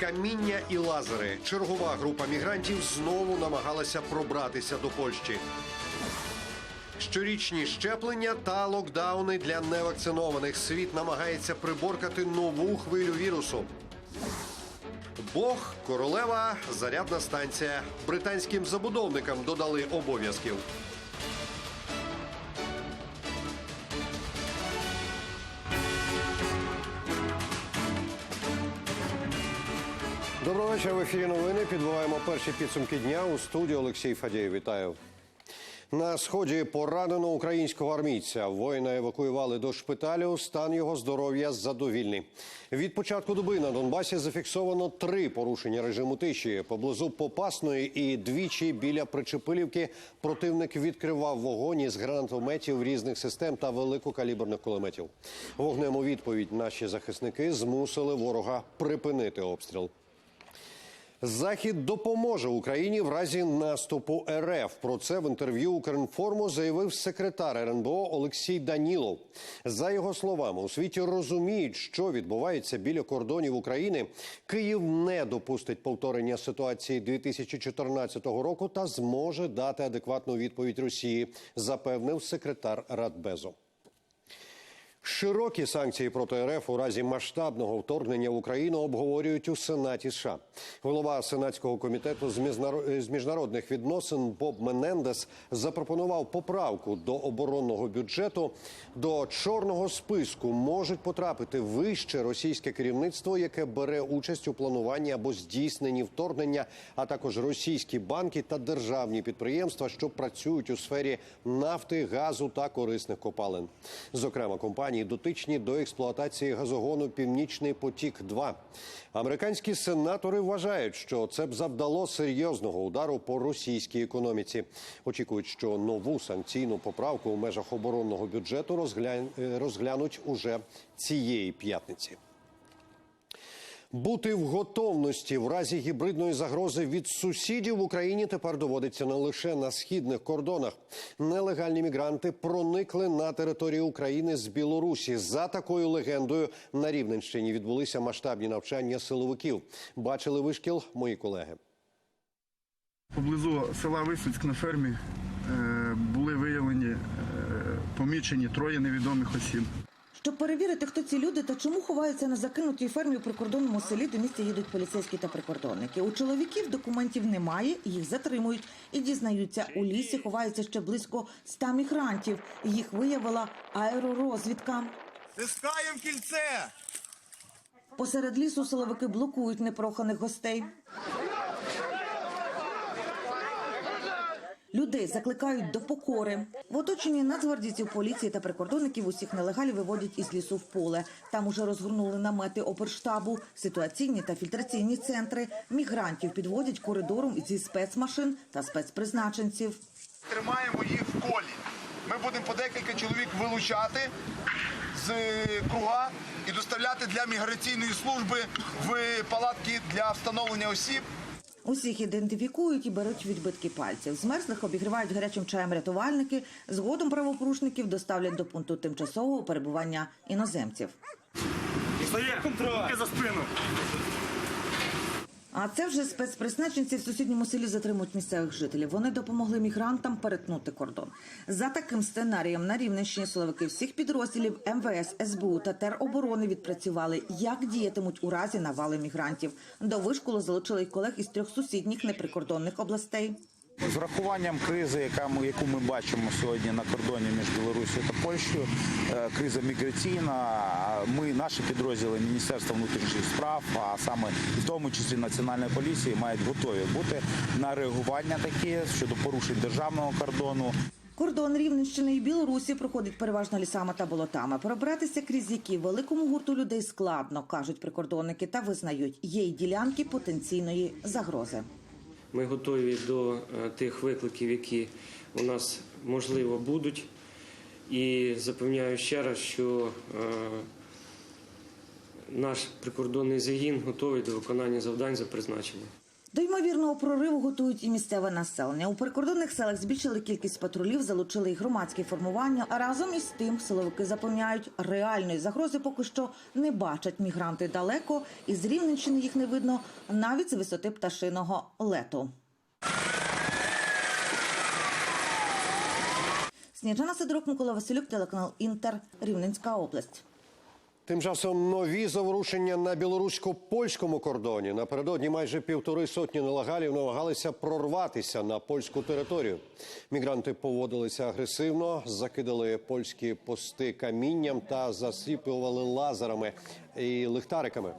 каміння і лазери. Чергова група мігрантів знову намагалася пробратися до Польщі. Щорічні щеплення та локдауни для невакцинованих. Світ намагається приборкати нову хвилю вірусу. Бог, королева, зарядна станція. Британським забудовникам додали обов'язків. Доброго вечора. В ефірі новини. Підбиваємо перші підсумки дня у студії Олексій Фадєєв. Вітаю. На сході поранено українського армійця. Воїна евакуювали до шпиталю. Стан його здоров'я задовільний. Від початку доби на Донбасі зафіксовано три порушення режиму тиші. Поблизу Попасної і двічі біля Причепилівки противник відкривав вогонь із гранатометів різних систем та великокаліберних кулеметів. Вогнем у відповідь наші захисники змусили ворога припинити обстріл. Захід допоможе Україні в разі наступу РФ. Про це в інтерв'ю Укрінформу заявив секретар РНБО Олексій Данілов. За його словами, у світі розуміють, що відбувається біля кордонів України. Київ не допустить повторення ситуації 2014 року та зможе дати адекватну відповідь Росії, запевнив секретар Радбезу. Широкі санкції проти РФ у разі масштабного вторгнення в Україну обговорюють у Сенаті США. Голова Сенатського комітету з міжнаро- міжнародних відносин Боб Менендес запропонував поправку до оборонного бюджету. До чорного списку можуть потрапити вище російське керівництво, яке бере участь у плануванні або здійсненні вторгнення, а також російські банки та державні підприємства, що працюють у сфері нафти, газу та корисних копалин. Зокрема, компанії дотичні до експлуатації газогону Північний потік. 2 американські сенатори вважають, що це б завдало серйозного удару по російській економіці. Очікують, що нову санкційну поправку у межах оборонного бюджету розгля- е, розглянуть уже цієї п'ятниці. Бути в готовності в разі гібридної загрози від сусідів в Україні тепер доводиться не лише на східних кордонах. Нелегальні мігранти проникли на територію України з Білорусі. За такою легендою на Рівненщині відбулися масштабні навчання силовиків. Бачили вишкіл мої колеги. Поблизу села Висоцьк на фермі е, були виявлені е, помічені троє невідомих осіб. Щоб перевірити, хто ці люди та чому ховаються на закинутій фермі у прикордонному селі, до місця їдуть поліцейські та прикордонники. У чоловіків документів немає, їх затримують і дізнаються, у лісі ховається ще близько ста мігрантів. Їх виявила аеророзвідка. Стискаємо кільце! Посеред лісу силовики блокують непроханих гостей. Людей закликають до покори. В оточенні нацгвардійців, поліції та прикордонників усіх нелегалів виводять із лісу в поле. Там уже розгорнули намети оперштабу, ситуаційні та фільтраційні центри. Мігрантів підводять коридором зі спецмашин та спецпризначенців. Тримаємо їх в колі. Ми будемо по декілька чоловік вилучати з круга і доставляти для міграційної служби в палатки для встановлення осіб. Усіх ідентифікують і беруть відбитки пальців. Змерзлих обігрівають гарячим чаєм рятувальники. Згодом правопорушників доставлять до пункту тимчасового перебування іноземців. Руки за спину. А це вже спецпризначенці в сусідньому селі затримують місцевих жителів. Вони допомогли мігрантам перетнути кордон. За таким сценарієм на Рівненщині силовики всіх підрозділів МВС, СБУ та тероборони відпрацювали, як діятимуть у разі навали мігрантів. До вишколу залучили й колег із трьох сусідніх неприкордонних областей. З врахуванням кризи, яку ми бачимо сьогодні на кордоні між Білорусією та Польщею, е, криза міграційна. Ми, наші підрозділи Міністерства внутрішніх справ, а саме в тому числі Національної поліції, мають готові бути на реагування такі щодо порушень державного кордону. Кордон Рівненщини і Білорусі проходить переважно лісами та болотами. Пробратися крізь які великому гурту людей складно, кажуть прикордонники, та визнають, є й ділянки потенційної загрози. Ми готові до е, тих викликів, які у нас можливо будуть. І запевняю ще раз, що е, наш прикордонний загін готовий до виконання завдань за призначенням. До ймовірного прориву готують і місцеве населення. У прикордонних селах збільшили кількість патрулів, залучили і громадські формування. А разом із тим силовики запевняють, реальної загрози поки що не бачать мігранти далеко, і з Рівненщини їх не видно навіть з висоти пташиного лету. Сніжана Сидорук, Микола Василюк, телеканал Інтер, Рівненська область. Тим часом нові заворушення на білорусько-польському кордоні. Напередодні майже півтори сотні нелегалів намагалися прорватися на польську територію. Мігранти поводилися агресивно, закидали польські пости камінням та засліпували лазерами і лихтариками.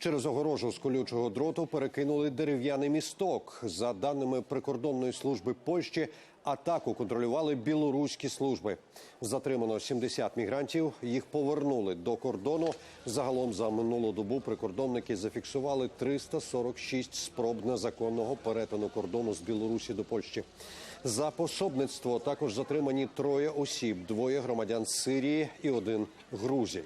Через огорожу з колючого дроту перекинули дерев'яний місток. За даними прикордонної служби Польщі, атаку контролювали білоруські служби. Затримано 70 мігрантів. Їх повернули до кордону. Загалом за минулу добу прикордонники зафіксували 346 спроб незаконного перетину кордону з Білорусі до Польщі. За пособництво також затримані троє осіб: двоє громадян Сирії і один Грузії.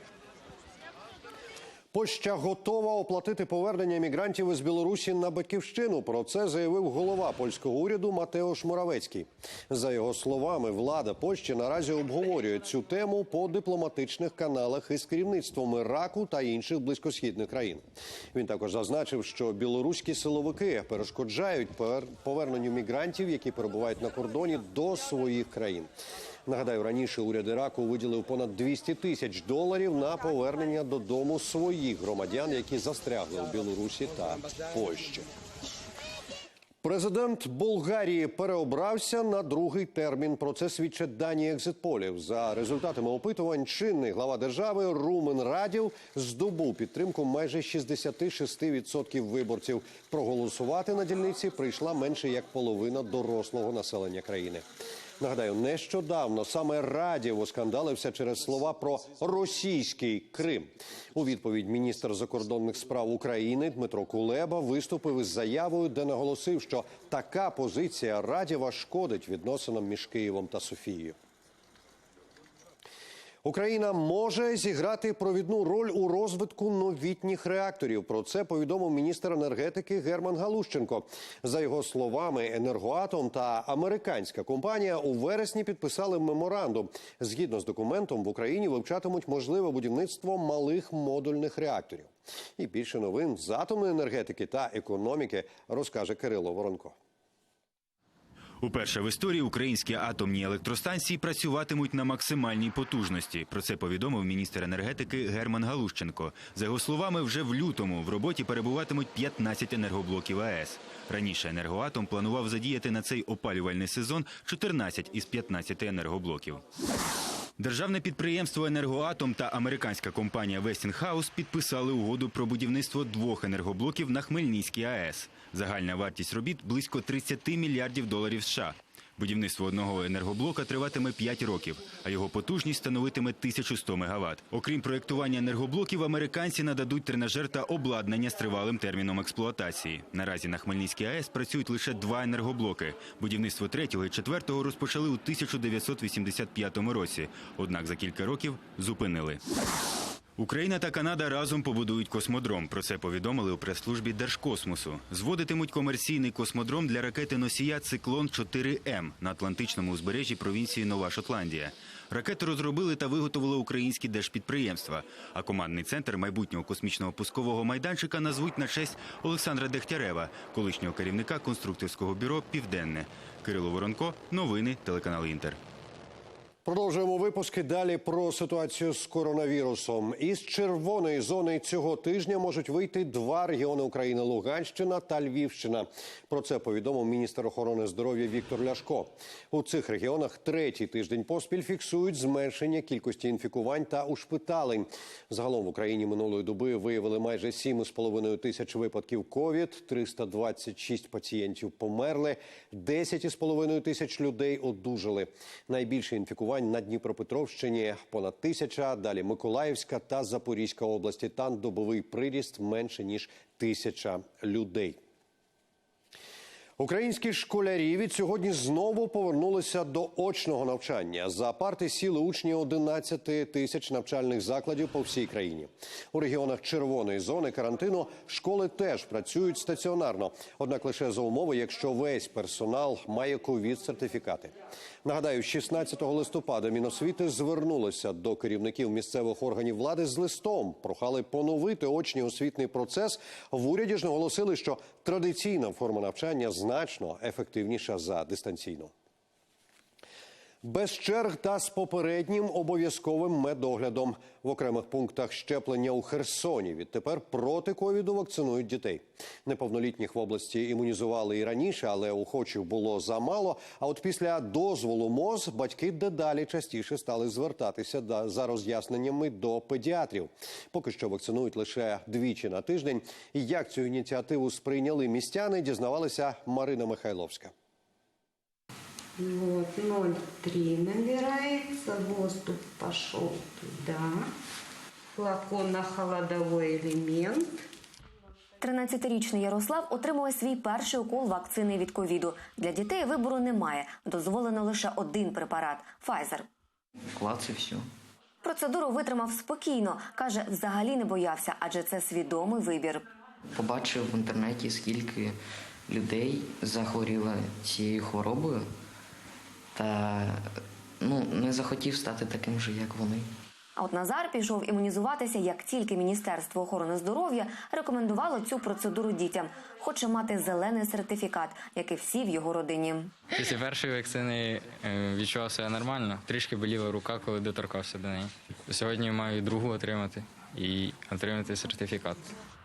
Польща готова оплатити повернення мігрантів із Білорусі на батьківщину. Про це заявив голова польського уряду Матеуш Моравецький. За його словами, влада Польщі наразі обговорює цю тему по дипломатичних каналах із керівництвом Іраку та інших близькосхідних країн. Він також зазначив, що білоруські силовики перешкоджають повер- поверненню мігрантів, які перебувають на кордоні до своїх країн. Нагадаю, раніше уряд Іраку виділив понад 200 тисяч доларів на повернення додому своїх громадян, які застрягли у Білорусі та Польщі. Президент Болгарії переобрався на другий термін. Про це свідчать дані екзитполів. За результатами опитувань, чинний глава держави Румен Радів здобув підтримку майже 66% виборців. Проголосувати на дільниці прийшла менше як половина дорослого населення країни. Нагадаю, нещодавно саме Радів оскандалився через слова про російський Крим. У відповідь міністр закордонних справ України Дмитро Кулеба виступив із заявою, де наголосив, що така позиція Радєва шкодить відносинам між Києвом та Софією. Україна може зіграти провідну роль у розвитку новітніх реакторів. Про це повідомив міністр енергетики Герман Галущенко. За його словами, енергоатом та американська компанія у вересні підписали меморандум. Згідно з документом, в Україні вивчатимуть можливе будівництво малих модульних реакторів. І більше новин з атомної енергетики та економіки розкаже Кирило Воронко. Уперше в історії українські атомні електростанції працюватимуть на максимальній потужності. Про це повідомив міністр енергетики Герман Галущенко. За його словами, вже в лютому в роботі перебуватимуть 15 енергоблоків АЕС. Раніше енергоатом планував задіяти на цей опалювальний сезон 14 із 15 енергоблоків. Державне підприємство Енергоатом та американська компанія Westinghouse підписали угоду про будівництво двох енергоблоків на Хмельницькій АЕС. Загальна вартість робіт близько 30 мільярдів доларів США. Будівництво одного енергоблока триватиме 5 років, а його потужність становитиме 1100 МВт. Окрім проєктування енергоблоків, американці нададуть тренажер та обладнання з тривалим терміном експлуатації. Наразі на Хмельницькій АЕС працюють лише два енергоблоки. Будівництво третього і четвертого розпочали у 1985 році. Однак за кілька років зупинили. Україна та Канада разом побудують космодром. Про це повідомили у прес-службі Держкосмосу. Зводитимуть комерційний космодром для ракети носія Циклон 4 М на Атлантичному узбережжі провінції Нова Шотландія. Ракету розробили та виготовили українські держпідприємства. А командний центр майбутнього космічного пускового майданчика назвуть на честь Олександра Дегтярева, колишнього керівника конструкторського бюро Південне. Кирило Воронко, новини, телеканал Інтер. Продовжуємо випуски далі про ситуацію з коронавірусом. Із червоної зони цього тижня можуть вийти два регіони України Луганщина та Львівщина. Про це повідомив міністр охорони здоров'я Віктор Ляшко. У цих регіонах третій тиждень поспіль фіксують зменшення кількості інфікувань та ушпиталень. Загалом в Україні минулої доби виявили майже 7,5 тисяч випадків ковід, 326 пацієнтів померли, 10,5 тисяч людей одужали. Найбільше інфікувань на Дніпропетровщині понад тисяча. Далі Миколаївська та Запорізька області. Там добовий приріст менше ніж тисяча людей. Українські школярі від сьогодні знову повернулися до очного навчання. За парти сіли учні 11 тисяч навчальних закладів по всій країні. У регіонах червоної зони карантину школи теж працюють стаціонарно, однак лише за умови, якщо весь персонал має ковід-сертифікати. Нагадаю, 16 листопада Міносвіти звернулося до керівників місцевих органів влади з листом. Прохали поновити очний освітний процес. В уряді ж наголосили, що традиційна форма навчання значно ефективніша за дистанційну. Без черг та з попереднім обов'язковим медоглядом в окремих пунктах щеплення у Херсоні. Відтепер проти ковіду вакцинують дітей. Неповнолітніх в області імунізували і раніше, але охочих було замало. А от після дозволу МОЗ батьки дедалі частіше стали звертатися за роз'ясненнями до педіатрів. Поки що вакцинують лише двічі на тиждень. Як цю ініціативу сприйняли містяни, дізнавалася Марина Михайловська. Вот, 0,3 набирается, воздух пошел туда. Флакон на холодовой элемент. 13-річний Ярослав отримує свій перший укол вакцини від ковіду. Для дітей вибору немає. Дозволено лише один препарат Pfizer. Клац і все. Процедуру витримав спокійно. каже, взагалі не боявся, адже це свідомий вибір. Побачив в інтернеті, скільки людей захворіло цією хворобою, та ну, не захотів стати таким же, як вони. А от Назар пішов імунізуватися, як тільки Міністерство охорони здоров'я рекомендувало цю процедуру дітям. Хоче мати зелений сертифікат, як і всі в його родині. Після першої вакцини е, відчував себе нормально. Трішки боліла рука, коли доторкався до неї. Сьогодні маю другу отримати і отримати сертифікат.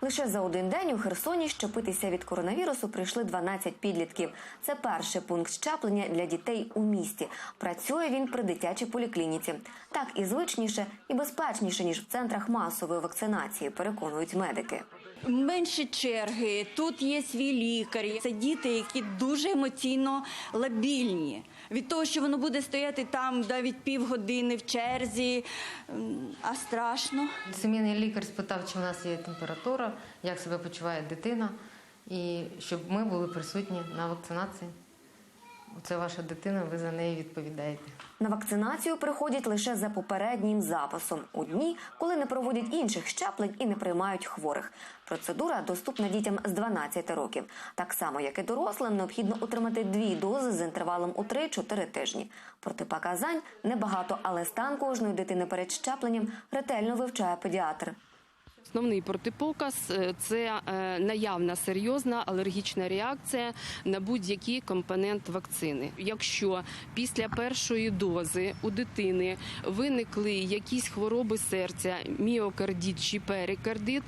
Лише за один день у Херсоні щепитися від коронавірусу прийшли 12 підлітків. Це перший пункт щеплення для дітей у місті. Працює він при дитячій поліклініці. Так і звичніше, і безпечніше ніж в центрах масової вакцинації, переконують медики. Менші черги, тут є свій лікар. Це діти, які дуже емоційно лабільні. Від того, що воно буде стояти там навіть півгодини в черзі, а страшно. Сімейний лікар спитав, чи в нас є температура, як себе почуває дитина, і щоб ми були присутні на вакцинації. Це ваша дитина, ви за неї відповідаєте. На вакцинацію приходять лише за попереднім записом у дні, коли не проводять інших щеплень і не приймають хворих. Процедура доступна дітям з 12 років. Так само, як і дорослим, необхідно отримати дві дози з інтервалом у 3-4 тижні. Протипоказань небагато, але стан кожної дитини перед щепленням ретельно вивчає педіатр. Основний протипоказ е, це е, наявна серйозна алергічна реакція на будь-який компонент вакцини. Якщо після першої дози у дитини виникли якісь хвороби серця, міокардит чи перикардит,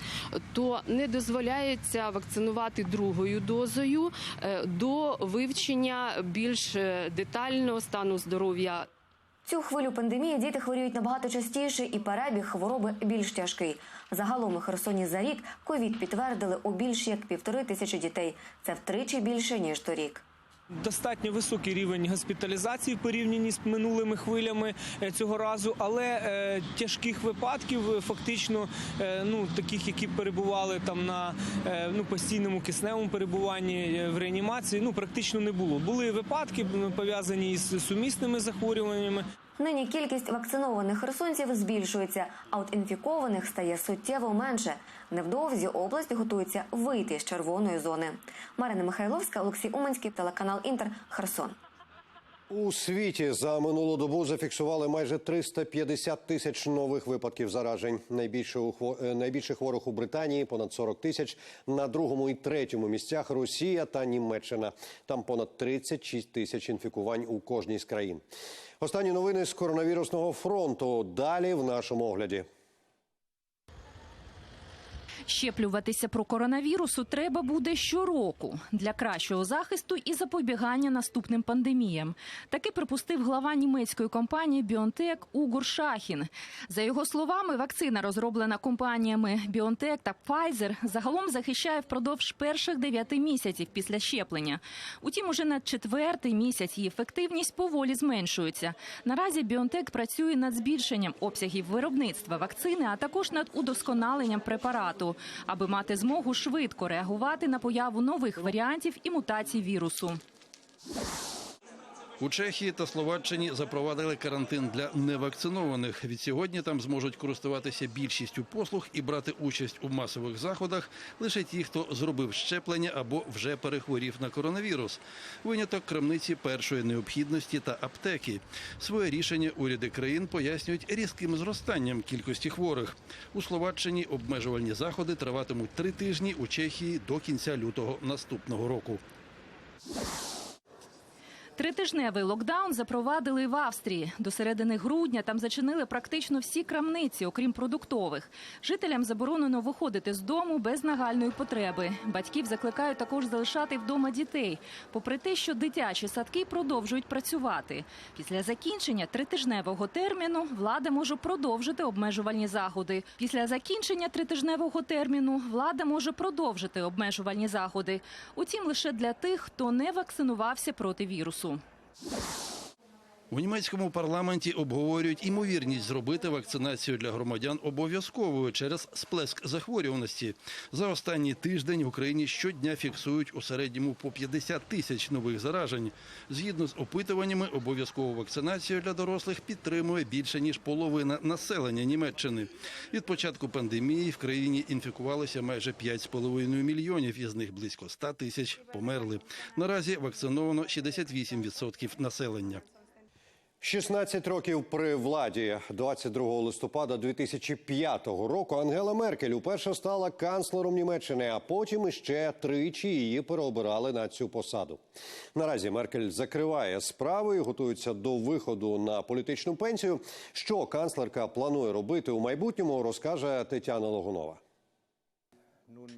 то не дозволяється вакцинувати другою дозою е, до вивчення більш детального стану здоров'я Цю хвилю пандемії діти хворіють набагато частіше, і перебіг хвороби більш тяжкий. Загалом у Херсоні за рік ковід підтвердили у більш як півтори тисячі дітей. Це втричі більше ніж торік. Достатньо високий рівень госпіталізації порівнянні з минулими хвилями е, цього разу, але е, тяжких випадків е, фактично, е, ну таких, які перебували там на е, ну постійному кисневому перебуванні е, в реанімації, ну практично не було. Були випадки пов'язані із сумісними захворюваннями. Нині кількість вакцинованих херсонців збільшується, а от інфікованих стає суттєво менше. Невдовзі область готується вийти з червоної зони. Марина Михайловська, Олексій Уманський, телеканал Інтер, Херсон. У світі за минулу добу зафіксували майже 350 тисяч нових випадків заражень. Найбільше у е, найбільше хворих у Британії понад 40 тисяч. На другому і третьому місцях Росія та Німеччина. Там понад 36 тисяч інфікувань у кожній з країн. Останні новини з коронавірусного фронту. Далі в нашому огляді. Щеплюватися про коронавірусу треба буде щороку для кращого захисту і запобігання наступним пандеміям. Таки припустив глава німецької компанії BioNTech Угур Шахін. За його словами, вакцина, розроблена компаніями BioNTech та Pfizer, загалом захищає впродовж перших дев'яти місяців після щеплення. Утім, уже на четвертий місяць її ефективність поволі зменшується. Наразі BioNTech працює над збільшенням обсягів виробництва вакцини, а також над удосконаленням препарату. Аби мати змогу швидко реагувати на появу нових варіантів і мутацій вірусу. У Чехії та Словаччині запровадили карантин для невакцинованих. Від сьогодні там зможуть користуватися більшістю послуг і брати участь у масових заходах лише ті, хто зробив щеплення або вже перехворів на коронавірус. Виняток крамниці першої необхідності та аптеки. Своє рішення уряди країн пояснюють різким зростанням кількості хворих. У Словаччині обмежувальні заходи триватимуть три тижні, у Чехії до кінця лютого наступного року. Тритижневий локдаун запровадили в Австрії. До середини грудня там зачинили практично всі крамниці, окрім продуктових. Жителям заборонено виходити з дому без нагальної потреби. Батьків закликають також залишати вдома дітей, попри те, що дитячі садки продовжують працювати. Після закінчення тритижневого терміну влада може продовжити обмежувальні заходи. Після закінчення тритижневого терміну влада може продовжити обмежувальні заходи. Утім, лише для тих, хто не вакцинувався проти вірусу. assunto У німецькому парламенті обговорюють імовірність зробити вакцинацію для громадян обов'язковою через сплеск захворюваності. За останній тиждень в Україні щодня фіксують у середньому по 50 тисяч нових заражень. Згідно з опитуваннями, обов'язкову вакцинацію для дорослих підтримує більше ніж половина населення Німеччини. Від початку пандемії в країні інфікувалося майже 5,5 мільйонів, із них близько 100 тисяч померли. Наразі вакциновано 68% населення. 16 років при владі 22 листопада 2005 року Ангела Меркель уперше стала канцлером Німеччини, а потім іще тричі її переобирали на цю посаду. Наразі Меркель закриває справи і готується до виходу на політичну пенсію. Що канцлерка планує робити у майбутньому, розкаже Тетяна Логунова.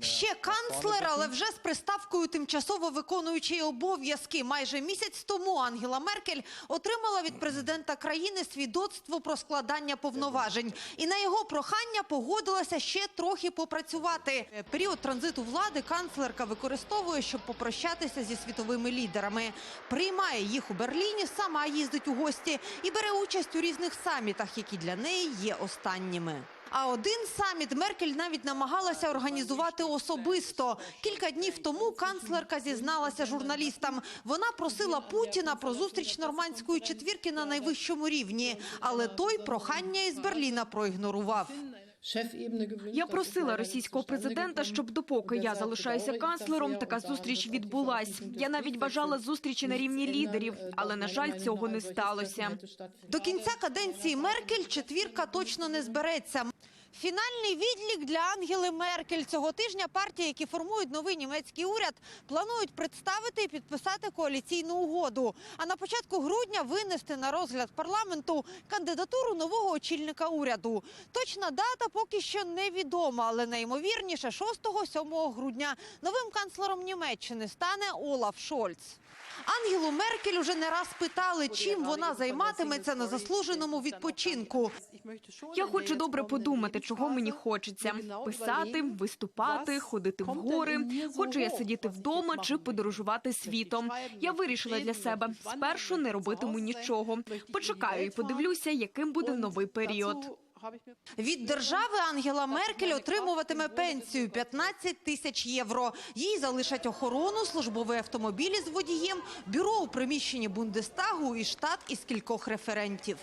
Ще канцлер, але вже з приставкою тимчасово виконуючий обов'язки. Майже місяць тому Ангела Меркель отримала від президента країни свідоцтво про складання повноважень. І на його прохання погодилася ще трохи попрацювати. Період транзиту влади канцлерка використовує, щоб попрощатися зі світовими лідерами. Приймає їх у Берліні, сама їздить у гості і бере участь у різних самітах, які для неї є останніми. А один саміт Меркель навіть намагалася організувати особисто. Кілька днів тому канцлерка зізналася журналістам. Вона просила Путіна про зустріч нормандської четвірки на найвищому рівні, але той прохання із Берліна проігнорував. Я просила російського президента, щоб допоки я залишаюся канцлером, така зустріч відбулась. Я навіть бажала зустрічі на рівні лідерів, але на жаль, цього не сталося. До кінця каденції Меркель четвірка точно не збереться. Фінальний відлік для Ангели Меркель цього тижня партії, які формують новий німецький уряд, планують представити і підписати коаліційну угоду. А на початку грудня винести на розгляд парламенту кандидатуру нового очільника уряду. Точна дата поки що невідома, але найімовірніше 6-7 грудня новим канцлером Німеччини стане Олаф Шольц. Ангелу Меркель уже не раз питали, чим вона займатиметься на заслуженому відпочинку. Я хочу добре подумати, чого мені хочеться: писати, виступати, ходити в гори. Хочу я сидіти вдома чи подорожувати світом. Я вирішила для себе спершу не робитиму нічого. Почекаю і подивлюся, яким буде новий період. Від держави Ангела Меркель отримуватиме пенсію 15 тисяч євро. Їй залишать охорону, службові автомобілі з водієм, бюро у приміщенні Бундестагу і штат із кількох референтів.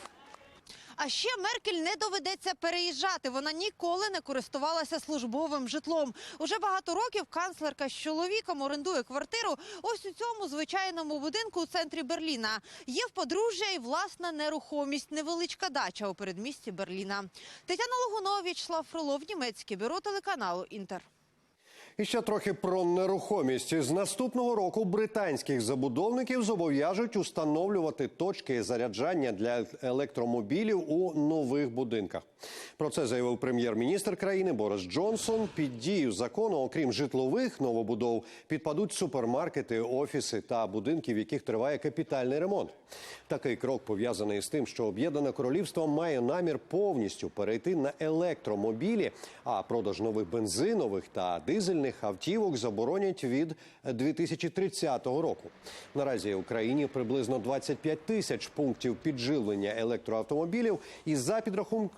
А ще Меркель не доведеться переїжджати. Вона ніколи не користувалася службовим житлом. Уже багато років канцлерка з чоловіком орендує квартиру ось у цьому звичайному будинку у центрі Берліна. Є в подружжя і власна нерухомість, невеличка дача у передмісті Берліна. Тетяна Логунова, В'ячеслав Фролов, німецьке бюро телеканалу Інтер. І ще трохи про нерухомість. З наступного року британських забудовників зобов'яжуть установлювати точки заряджання для електромобілів у нових будинках. Про це заявив прем'єр-міністр країни Борис Джонсон. Під дію закону, окрім житлових новобудов, підпадуть супермаркети, офіси та будинки, в яких триває капітальний ремонт. Такий крок пов'язаний з тим, що об'єднане королівство має намір повністю перейти на електромобілі, а продаж нових бензинових та дизельних дизельних автівок заборонять від 2030 року. Наразі в Україні приблизно 25 тисяч пунктів підживлення електроавтомобілів. І за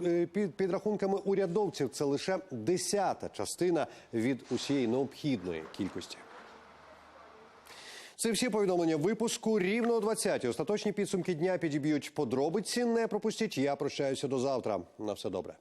е, під- підрахунками урядовців, це лише десята частина від усієї необхідної кількості. Це всі повідомлення випуску. Рівно о 20 Остаточні підсумки дня підіб'ють подробиці. Не пропустіть. Я прощаюся до завтра. На все добре.